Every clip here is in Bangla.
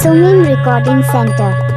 Sumin Recording Center.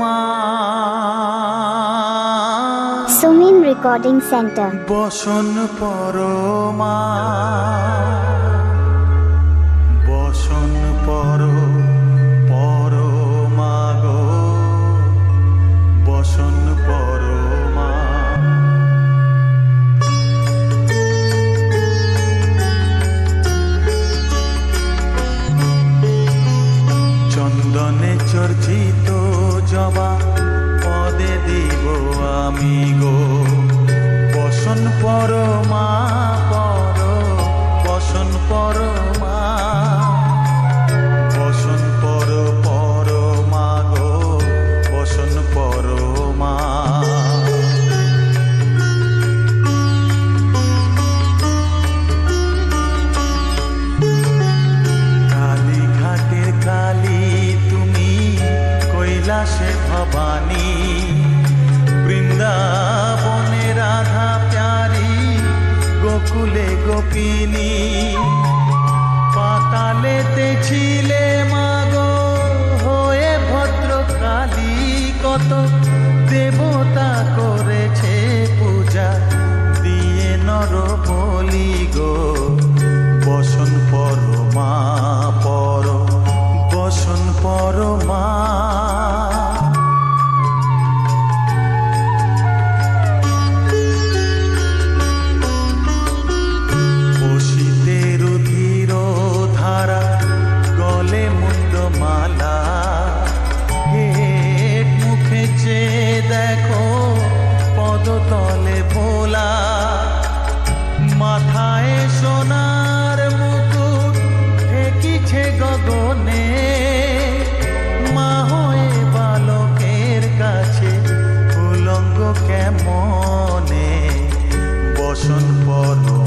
মা সুমিন রেকর্ডিং সেন্টার। বসন পরমা। কত দেবতা করেছে পূজা। দিয়ে নর বলি গো বসন পরমা পর বসন পরমা Sunburn.